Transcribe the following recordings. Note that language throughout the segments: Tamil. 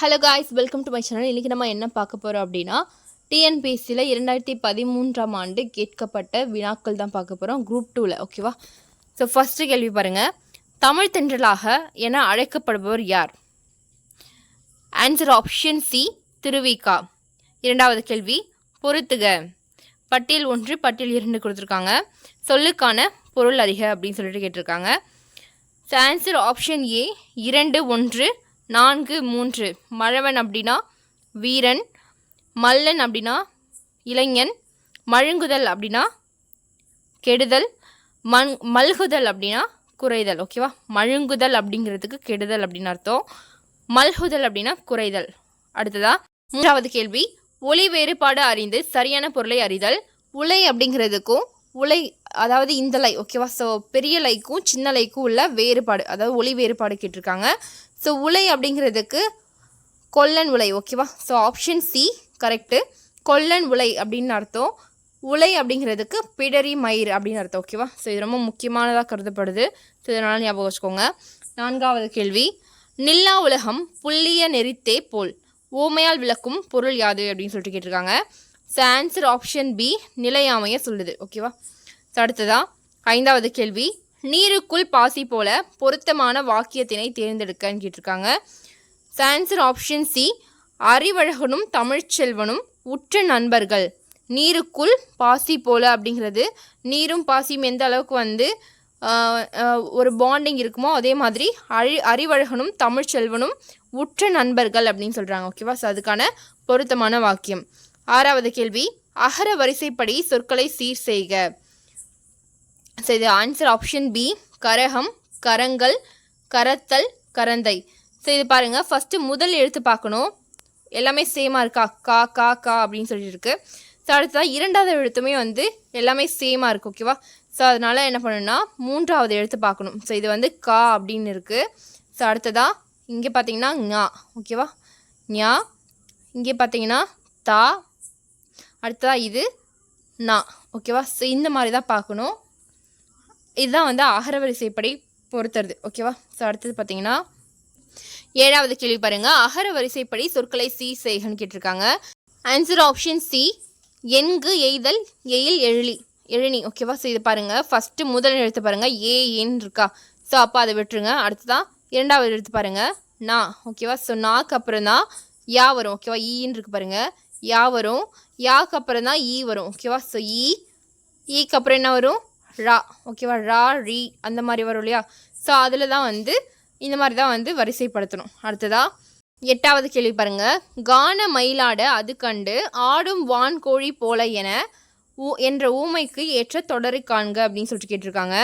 Hello guys welcome to my channel இன்றைக்கி நம்ம என்ன பார்க்க போகிறோம் அப்படின்னா டிஎன்பிஎஸ்சியில் இரண்டாயிரத்தி பதிமூன்றாம் ஆண்டு கேட்கப்பட்ட வினாக்கள் தான் பார்க்க போகிறோம் குரூப் டூவில் ஓகேவா ஸோ ஃபஸ்ட்டு கேள்வி பாருங்கள் தமிழ் தென்றலாக என அழைக்கப்படுபவர் யார்? ஆன்சர் ஆப்ஷன் சி திருவிகா இரண்டாவது கேள்வி பொறுத்துக. பட்டியல் ஒன்று பட்டியல் இரண்டு கொடுத்துருக்காங்க. சொல்லுக்கான பொருள் அதிக அப்படின்னு சொல்லிட்டு கேட்டிருக்காங்க. ஸோ ஆன்சர் ஆப்ஷன் ஏ இரண்டு ஒன்று நான்கு மூன்று. மழவன் அப்படின்னா வீரன் மல்லன் அப்படின்னா இளைஞன் மழுங்குதல் அப்படின்னா கெடுதல் மண் மல்குதல் அப்படின்னா குறைதல். ஓகேவா மழுங்குதல் அப்படிங்கிறதுக்கு கெடுதல் அப்படின்னு அர்த்தம். மல்குதல் அப்படின்னா குறைதல். அடுத்ததா மூன்றாவது கேள்வி. ஒளி வேறுபாடு அறிந்து சரியான பொருளை அறிதல். உலை அப்படிங்கிறதுக்கும் உலை அதாவது இந்த லை ஓகேவா ஸோ பெரிய லைக்கும் சின்ன லைக்கும் உள்ள வேறுபாடு அதாவது ஒளி வேறுபாடு கேட்டிருக்காங்க. ஸோ உலை அப்படிங்கிறதுக்கு கொல்லன் உலை ஓகேவா ஸோ ஆப்ஷன் சி கரெக்டு கொல்லன் உலை அப்படின்னு அர்த்தம். உலை அப்படிங்கிறதுக்கு பிடரி மயிர் அப்படின்னு அர்த்தம் ஓகேவா ஸோ இது ரொம்ப முக்கியமானதாக கருதப்படுது. ஸோ இதனால் ஞாபகம் வச்சுக்கோங்க. நான்காவது கேள்வி. நில்லா உலகம் புள்ளிய நெறித்தே போல். ஓமையால் விளக்கும் பொருள் யாது அப்படின்னு சொல்லிட்டு கேட்டிருக்காங்க. ஸோ ஆன்சர் ஆப்ஷன் பி நிலையாமைய சொல்லுது ஓகேவா ஸோ அடுத்ததா ஐந்தாவது கேள்வி. நீருக்குள் பாசி போல பொருத்தமான வாக்கியத்தினை தேர்ந்தெடுக்கன்னு கேட்டிருக்காங்க. ஸோ ஆன்சர் ஆப்ஷன் சி அறிவழகனும் தமிழ்ச்செல்வனும் உற்ற நண்பர்கள். நீருக்குள் பாசி போல அப்படிங்கிறது நீரும் பாசியும் எந்த அளவுக்கு வந்து ஒரு பாண்டிங் இருக்குமோ அதே மாதிரி அழி அறிவழகனும் தமிழ்ச்செல்வனும் உற்ற நண்பர்கள் அப்படின்னு சொல்கிறாங்க ஓகேவா ஸோ அதுக்கான பொருத்தமான வாக்கியம். ஆறாவது கேள்வி அகர வரிசைப்படி சொற்களை சீர் செய்க. ஸோ இது ஆன்சர் ஆப்ஷன் பி கரகம் கரங்கள் கரத்தல் கரந்தை. ஸோ இது பாருங்கள் ஃபஸ்ட்டு முதல் எழுத்து பார்க்கணும். எல்லாமே சேமாக இருக்கா? கா கா கா அப்படின்னு சொல்லிட்டு இருக்கு. ஸோ அடுத்ததாக இரண்டாவது எழுத்துமே வந்து எல்லாமே சேமாக இருக்குது ஓகேவா ஸோ அதனால் என்ன பண்ணணும்னா மூன்றாவது எழுத்து பார்க்கணும். ஸோ இது வந்து கா அப்படின்னு இருக்குது ஸோ அடுத்ததாக இங்கே பார்த்தீங்கன்னா ஞா ஓகேவா ஞா இங்கே பார்த்தீங்கன்னா தா அடுத்ததாக இது நா ஓகேவா ஸோ இந்த மாதிரி தான் பார்க்கணும். இதுதான் வந்து அகரவரிசைப்படி பொறுத்துறது ஓகேவா ஸோ அடுத்தது பார்த்தீங்கன்னா ஏழாவது கேள்வி பாருங்கள் அகர வரிசைப்படி சொற்களை சி செய்கன்னு கேட்டிருக்காங்க. ஆன்சர் ஆப்ஷன் சி எண்கு எய்தல் எயில் எழிலி. எழினி ஓகேவா ஸோ இது பாருங்கள் ஃபஸ்ட்டு முதல் எழுத்து பாருங்கள் ஏ இருக்கா? ஸோ அப்போ அதை விட்டுருங்க. அடுத்ததான் இரண்டாவது எழுத்து பாருங்கள் நா. ஓகேவா ஸோ நாக்கு அப்புறம் தான் யா வரும். ஓகேவா ஈன்னு இருக்கு பாருங்கள் யா வரும். யாக்கு அப்புறம் தான் ஈ வரும். ஓகேவா ஸோ ஈ. ஈக்கு அப்புறம் என்ன வரும்? ரா ஓகேவா? ரா ரி அந்த மாதிரி வரும் இல்லையா? ஸோ அதில் தான் வந்து இந்த மாதிரி தான் வந்து வரிசைப்படுத்தணும். அடுத்ததா எட்டாவது கேள்வி பாருங்க. கான மயிலாட அது கண்டு ஆடும் வான் கோழி போல என ஊ என்ற ஊமைக்கு ஏற்ற தொடரை காண்க அப்படின்னு சொல்லிட்டு கேட்டிருக்காங்க.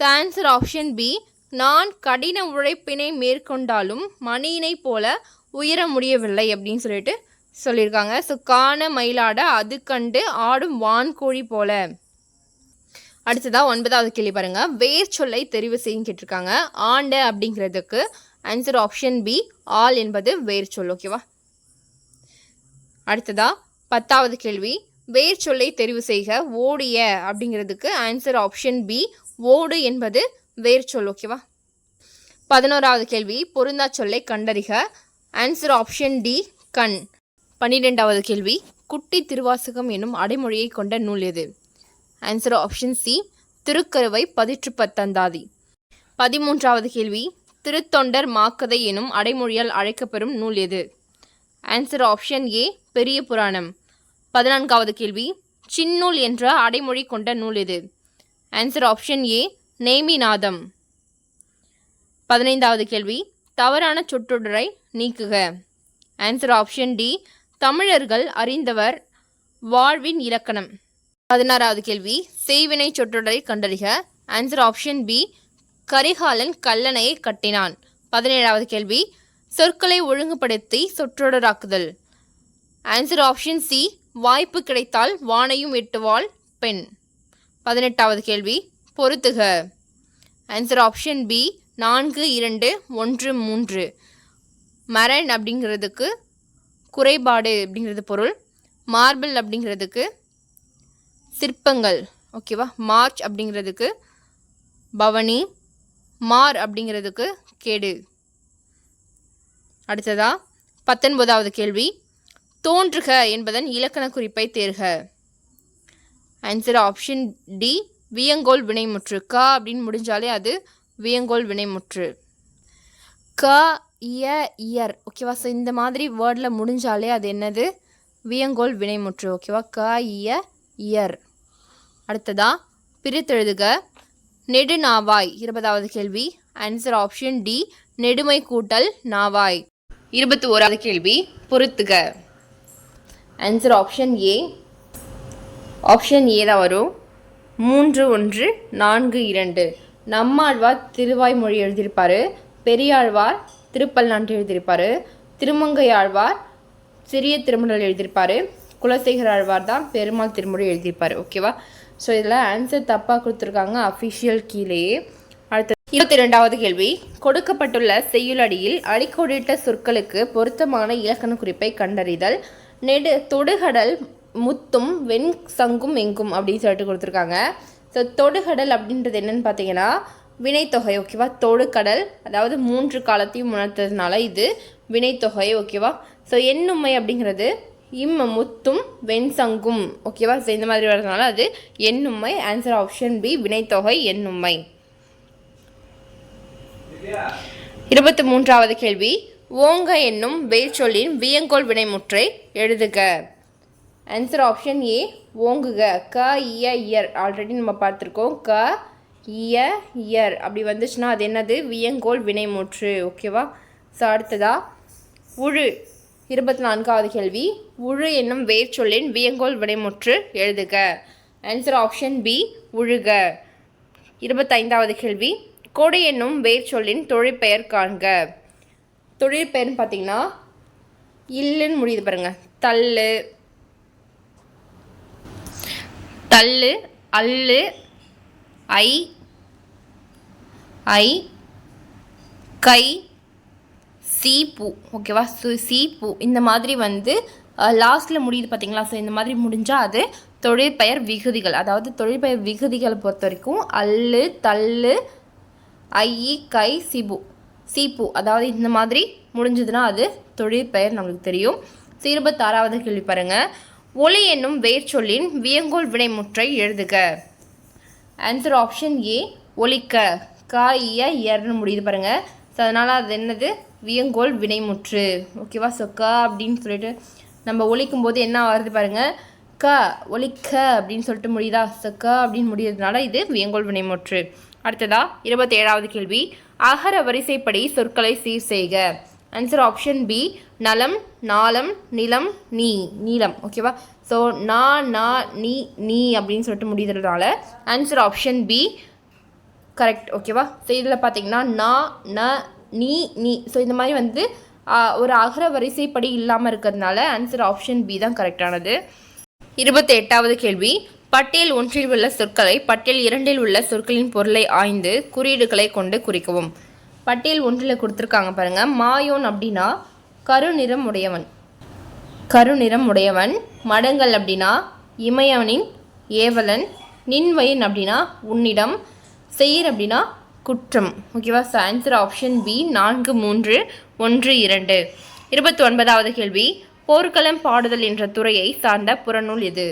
ஆன்சர் ஆப்ஷன் பி நான் கடின உழைப்பினை மேற்கொண்டாலும் மணியினை போல உயர முடியவில்லை அப்படின்னு சொல்லிட்டு சொல்லியிருக்காங்க. ஸோ கான மயிலாட அது கண்டு ஆடும் வான்கோழி போல. அடுத்ததா ஒன்பதாவது கேள்வி பாருங்க. வேர் சொல்லை தெரிவு செய்யும் கேட்டிருக்காங்க. ஆண்ட அப்படிங்கிறதுக்கு ஆன்சர் ஆப்ஷன் பி ஆல் என்பது வேர் சொல் ஓகேவா அடுத்ததா பத்தாவது கேள்வி. வேர் சொல்லை தெரிவு செய்க ஓடிய அப்படிங்கிறதுக்கு ஆன்சர் ஆப்ஷன் பி ஓடு என்பது வேர் சொல் ஓகேவா பதினோராவது கேள்வி. பொருந்தா சொல்லை கண்டறிக. ஆன்சர் ஆப்ஷன் டி கண். பன்னிரெண்டாவது கேள்வி. குட்டி திருவாசகம் என்னும் அடைமொழியை கொண்ட நூல் எது? ஆன்சர் ஆப்ஷன் சி திருக்கருவை பதிற்று பத்தந்தாதி பதிமூன்றாவது கேள்வி திருத்தொண்டர் மாக்கதை எனும் அடைமொழியால் அழைக்கப்பெறும் நூல் எது? ஆன்சர் ஆப்ஷன் ஏ பெரிய புராணம். பதினான்காவது கேள்வி சின்னூல் என்ற அடைமொழி கொண்ட நூல் எது? ஆன்சர் ஆப்ஷன் ஏ நேமிநாதம் பதினைந்தாவது கேள்வி தவறான சொற்றொடரை நீக்குக. ஆன்சர் ஆப்ஷன் டி தமிழர்கள் அறிந்தவர் வாழ்வின் இலக்கணம். பதினாறாவது கேள்வி. செய்வினை சொற்றொடரை கண்டறிக. ஆன்சர் ஆப்ஷன் பி கரிகாலன் கல்லணையை கட்டினான். பதினேழாவது கேள்வி. சொற்களை ஒழுங்குபடுத்தி சொற்றொடராக்குதல். ஆன்சர் ஆப்ஷன் சி வாய்ப்பு கிடைத்தால் வானையும் எட்டுவாள் பெண். பதினெட்டாவது கேள்வி. பொருத்துக ஆன்சர் ஆப்ஷன் பி நான்கு இரண்டு ஒன்று மூன்று. மரண் அப்படிங்கிறதுக்கு குறைபாடு அப்படிங்கிறது பொருள். மார்பிள் அப்படிங்கிறதுக்கு சிற்பங்கள். ஓகேவா? மார்ச் அப்படிங்கிறதுக்கு பவனி மார் அப்படிங்கிறதுக்கு கேடு. அடுத்ததா பத்தொன்பதாவது கேள்வி. தோன்றுக என்பதன் இலக்கண குறிப்பை தேர்க. ஆன்சர் ஆப்ஷன் டி வியங்கோல் வினைமுற்று. க அப்படின்னு முடிஞ்சாலே அது வியங்கோல் வினைமுற்று. க இய இயர். ஓகேவா? ஸோ இந்த மாதிரி வேர்டில் முடிஞ்சாலே அது என்னது? வியங்கோல் வினைமுற்று. ஓகேவா? க இய இயர். அடுத்ததா பிரித்தெழுதுக. நெடுநாவாய் இருபதாவது கேள்வி. ஆன்சர் ஆப்ஷன் டி நெடுமை கூட்டல் நாவாய். இருபத்தி ஓராவது கேள்வி பொறுத்துக. Answer option A option A தான் வரும். மூன்று ஒன்று நான்கு இரண்டு. நம்மாழ்வார் திருவாய்மொழி எழுதியிருப்பாரு. பெரியாழ்வார் திருப்பல்லாண்டு எழுதியிருப்பார். திருமங்கையாழ்வார் சிறிய திருமணல் எழுதியிருப்பார். குலசேகர் ஆழ்வார் தான் பெருமாள் திருமொழி எழுதியிருப்பாரு. ஓகேவா ஸோ இதில் ஆன்சர் தப்பாக கொடுத்துருக்காங்க அஃபிஷியல் கீழேயே அடுத்து இருபத்தி ரெண்டாவது கேள்வி. கொடுக்கப்பட்டுள்ள செய்யுளடியில் அடிக்கோடிட்ட சொற்களுக்கு பொருத்தமான இலக்கண குறிப்பை கண்டறிதல். நெடு தொடுகடல் முத்தும் வெண் சங்கும் எங்கும் அப்படின்னு சொல்லிட்டு கொடுத்துருக்காங்க. ஸோ தொடுகடல் அப்படின்றது என்னன்னு பார்த்தீங்கன்னா வினைத்தொகை ஓகேவா தொடுகடல் அதாவது மூன்று காலத்தையும் உணர்த்ததுனால இது வினைத்தொகை ஓகேவா ஸோ எண்ணுமை அப்படிங்கிறது இம்ம முத்தும் வெண்சங்கும் ஓகேவா ஸோ இந்த மாதிரி வரதுனால அது எண்ணுமை ஆன்சர் ஆப்ஷன் பி வினைத்தொகை எண்ணுமை இருபத்தி மூன்றாவது கேள்வி. ஓங்க என்னும் வேர்ச்சொல்லின் வியங்கோல் வினைமுற்றை எழுதுக. ஆன்சர் ஆப்ஷன் ஏ ஓங்குக. க இய இயர் ஆல்ரெடி நம்ம பார்த்துருக்கோம். க இய இயர் அப்படி வந்துச்சுன்னா அது என்னது? வியங்கோல் வினைமுற்று. ஓகேவா ஸோ அடுத்ததா உழு. இருபத்தி நான்காவது கேள்வி. உழு என்னும் வேர்ச்சொல்லின் வியங்கோல் வினைமுற்று எழுதுக. ஆன்சர் ஆப்ஷன் பி உழுக. இருபத்தைந்தாவது கேள்வி. கொடை என்னும் வேர்ச்சொல்லின் தொழிற்பெயர் காண்க. தொழிற்பெயர்னு பார்த்தீங்கன்னா இல்லுன்னு முடியுது பாருங்க. தள்ளு தள்ளு அல்லு ஐ ஐ கை சீப்பு ஓகேவா? சு சீப்பு. இந்த மாதிரி வந்து லாஸ்ட்டில் முடியுது பார்த்தீங்களா ஸோ இந்த மாதிரி முடிஞ்சால் அது தொழிற்பெயர் விகுதிகள். அதாவது தொழிற்பெயர் விகுதிகளை பொறுத்த வரைக்கும் அல்லு தள்ளு ஐ கை சிபு. சீப்பு. அதாவது இந்த மாதிரி முடிஞ்சதுன்னா அது தொழிற்பெயர் நம்மளுக்கு தெரியும். ஸோ இருபத்தாறாவது கேள்வி பாருங்கள் ஒளி என்னும் வேர்ச்சொல்லின் வியங்கோல் வினைமுற்றை எழுதுக. ஆன்சர் ஆப்ஷன் ஏ ஒலிக்க. க இய இயர்னு முடியுது பாருங்கள் ஸோ அதனால் அது என்னது? வியங்கோல் வினைமுற்று. ஓகேவா ஸோ க அப்படின்னு சொல்லிட்டு நம்ம ஒழிக்கும் போது என்ன வருது பாருங்க. க ஒலிக்க அப்படின்னு சொல்லிட்டு முடியுதா? ஸோ க அப்படின்னு முடியறதுனால இது வியங்கோல் வினைமுற்று. அடுத்ததா இருபத்தி ஏழாவது கேள்வி. அகர வரிசைப்படி சொற்களை சீர் செய்க. ஆன்சர் ஆப்ஷன் பி நலம் நாளம் நிலம் நீ நீளம். ஓகேவா ஸோ நா நா நீ நீ அப்படின்னு சொல்லிட்டு முடிகிறதுனால ஆன்சர் ஆப்ஷன் பி கரெக்ட் ஓகேவா ஸோ இதில் பார்த்தீங்கன்னா நா ந நீ நீ. ஸோ இந்த மாதிரி வந்து ஒரு அகர வரிசைப்படி இல்லாமல் இருக்கிறதுனால ஆன்சர் ஆப்ஷன் பி தான் கரெக்டானது இருபத்தி எட்டாவது கேள்வி. பட்டியல் ஒன்றில் உள்ள சொற்களை பட்டியல் இரண்டில் உள்ள சொற்களின் பொருளை ஆய்ந்து குறியீடுகளை கொண்டு குறிக்கவும். பட்டியல் ஒன்றில் கொடுத்துருக்காங்க பாருங்கள் மாயோன் அப்படின்னா கருநிறம் உடையவன். கருநிறம் உடையவன். மடங்கள் அப்படின்னா இமயவனின் ஏவலன். நின்வயன் அப்படின்னா உன்னிடம். செயிர் அப்படின்னா குற்றம். ஓகேவா? ஸோ ஆன்சர் ஆப்ஷன் பி நான்கு மூன்று ஒன்று இரண்டு. இருபத்தி ஒன்பதாவது கேள்வி. போர்க்களம் பாடுதல் என்ற துறையை சார்ந்த புறநூல் எது?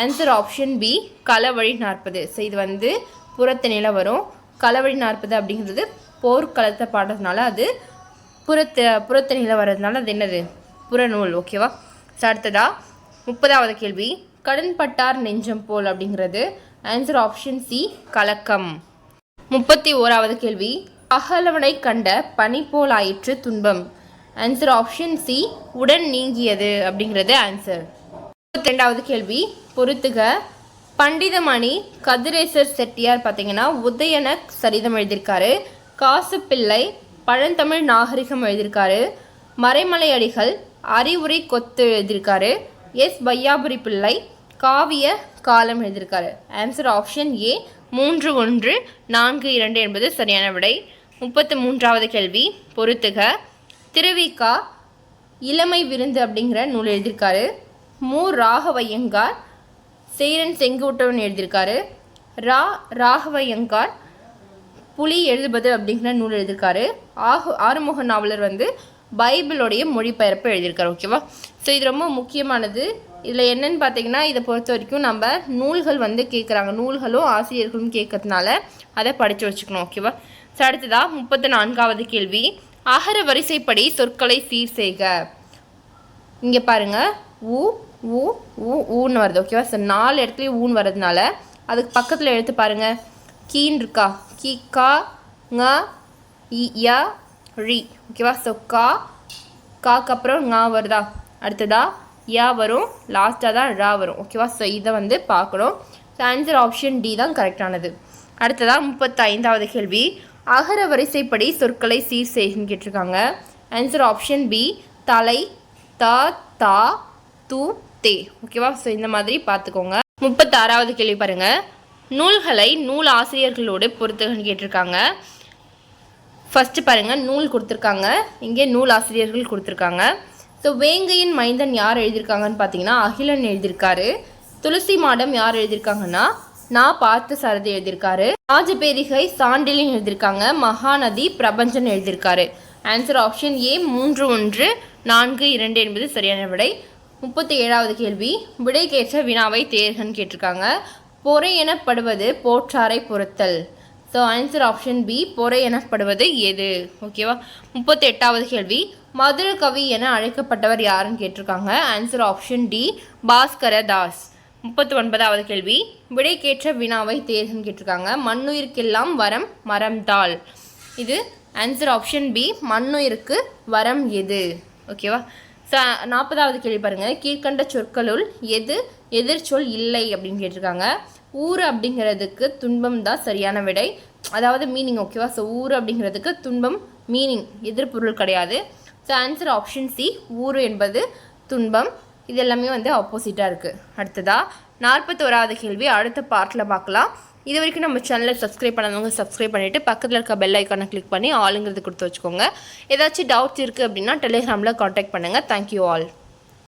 ஆன்சர் ஆப்ஷன் பி களவழி நாற்பது. ஸோ இது வந்து புறத்திணையில் வரும். களவழி நாற்பது அப்படிங்கிறது போர்க்களத்தை பாடுறதுனால அது புறத்து புறத்தணியில் வர்றதுனால அது என்னது? புறநூல். ஓகேவா? ஸோ அடுத்ததா முப்பதாவது கேள்வி. கடன்பட்டார் நெஞ்சம் போல் அப்படிங்கிறது ஆன்சர் ஆப்ஷன் சி கலக்கம். முப்பத்தி ஓராவது கேள்வி. அகலவனை கண்ட பனி போலாயிற்று துன்பம். ஆன்சர் ஆப்ஷன் சி உடன் நீங்கியது அப்படிங்கிறது ஆன்சர் முப்பத்தி ரெண்டாவது கேள்வி. பொறுத்துக. பண்டிதமணி கதிரேசர் செட்டியார் பார்த்தீங்கன்னா உதயன சரிதம் எழுதியிருக்காரு. காசுப்பிள்ளை பழந்தமிழ் நாகரிகம் எழுதியிருக்காரு. மறைமலையடிகள் அறிவுரை கொத்து எழுதியிருக்காரு. எஸ். பையாபுரி பிள்ளை காவிய காலம் எழுதியிருக்காரு. ஆன்சர் ஆப்ஷன் ஏ மூன்று ஒன்று நான்கு இரண்டு என்பது சரியான விடை. முப்பத்து மூன்றாவது கேள்வி பொறுத்துக. திருவிக்கா இளமை விருந்து அப்படிங்கிற நூல் எழுதியிருக்காரு. மு ராகவையங்கார் சேரன் செங்குட்டவன் எழுதியிருக்காரு. ரா ராகவையங்கார் புலி எழுதுவது அப்படிங்கிற நூல் எழுதியிருக்காரு. ஆகு ஆறுமுக நாவலர் வந்து பைபிளோடைய மொழிபெயர்ப்பு எழுதியிருக்காரு ஓகேவா ஸோ இது ரொம்ப முக்கியமானது. இதில் என்னன்னு பார்த்தீங்கன்னா இதை பொறுத்த வரைக்கும் நம்ம நூல்கள் வந்து கேட்குறாங்க நூல்களும் ஆசிரியர்களும் கேட்கறதுனால அதை படித்து வச்சுக்கணும் ஓகேவா ஸோ அடுத்ததாக முப்பத்தி நான்காவது கேள்வி. அகர வரிசைப்படி சொற்களை சீர் செய்க. இங்கே பாருங்க. ஊ ஊ ஊ ஊன்னு வருது ஓகேவா ஸோ நாலு இடத்துலையும் ஊன்னு வர்றதுனால அதுக்கு பக்கத்தில் எடுத்து பாருங்கள் கீன் இருக்கா கீ கா ங இ ரி. ஓகேவா ஸோ கா. காக்கு அப்புறம் ஙா வருதா? அடுத்ததா யா வரும். லாஸ்ட்டாக தான் ரா வரும். ஓகேவா ஸோ இதை வந்து பார்க்கணும். ஸோ ஆன்சர் ஆப்ஷன் டி தான் கரெக்டானது அடுத்ததா முப்பத்தைந்தாவது கேள்வி. அகர வரிசைப்படி சொற்களை சீர் செய்கின்னு கேட்டிருக்காங்க. ஆன்சர் ஆப்ஷன் பி தலை த தா து தே. ஓகேவா ஸோ இந்த மாதிரி பார்த்துக்கோங்க. முப்பத்தாறாவது கேள்வி பாருங்கள் நூல்களை நூல் ஆசிரியர்களோடு பொறுத்துகன்னு கேட்டிருக்காங்க. ஃபஸ்ட்டு பாருங்கள் நூல் கொடுத்துருக்காங்க. இங்கே நூல் ஆசிரியர்கள் கொடுத்துருக்காங்க. ஸோ வேங்கையின் மைந்தன் யார் எழுதியிருக்காங்கன்னு பார்த்தீங்கன்னா அகிலன் எழுதியிருக்காரு. துளசி மாடம் யார் எழுதியிருக்காங்கன்னா நான் பார்த்த சரதி எழுதியிருக்காரு. ராஜபேரிகை சாண்டிலின் எழுதியிருக்காங்க. மகாநதி பிரபஞ்சன் எழுதியிருக்காரு. ஆன்சர் ஆப்ஷன் ஏ மூன்று ஒன்று நான்கு இரண்டு என்பது சரியான விடை. முப்பத்தி ஏழாவது கேள்வி. விடைக்கேற்ற வினாவை தேர்கன்னு கேட்டிருக்காங்க. பொறை எனப்படுவது போற்றாரை பொறுத்தல். ஸோ ஆன்சர் ஆப்ஷன் பி பொறை எனப்படுவது எது? ஓகேவா முப்பத்தி எட்டாவது கேள்வி. மதுர கவி என அழைக்கப்பட்டவர் யாருன்னு கேட்டிருக்காங்க. Answer option D Bhaskara Das. முப்பத்தி ஒன்பதாவது கேள்வி. விடைக்கேற்ற வினாவை தேர்கன்னு கேட்டிருக்காங்க. மண்ணுயிருக்கெல்லாம் வரம் மரம் தாள். இது ஆன்சர் ஆப்ஷன் பி மண்ணுயிருக்கு வரம் எது? ஓகேவா ஸோ நாற்பதாவது கேள்வி பாருங்கள் கீழ்கண்ட சொற்களுள் எது எதிர்ச்சொல் இல்லை அப்படின்னு கேட்டிருக்காங்க. ஊர் அப்படிங்கிறதுக்கு துன்பம் தான் சரியான விடை. அதாவது மீனிங் ஓகேவா ஸோ ஊர் அப்படிங்கிறதுக்கு துன்பம் மீனிங் எதிர்பொருள் கிடையாது. ஸோ ஆன்சர் ஆப்ஷன் சி ஊர் என்பது துன்பம். இது எல்லாமே வந்து ஆப்போசிட்டாக இருக்குது அடுத்ததாக நாற்பத்தோராவது கேள்வி அடுத்த பார்ட்டில் பார்க்கலாம். இது வரைக்கும் நம்ம சேனலை சப்ஸ்கிரைப் பண்ணாதவங்க சப்ஸ்கிரைப் பண்ணிவிட்டு பக்கத்தில் இருக்க பெல் ஐக்கானை கிளிக் பண்ணி ஆளுங்கிறது கொடுத்து வச்சுக்கோங்க. ஏதாச்சும் டவுட்ஸ் இருக்குது அப்படின்னா டெலிகிராமில் காண்டாக்ட் பண்ணுங்கள் தேங்க்யூ ஆல்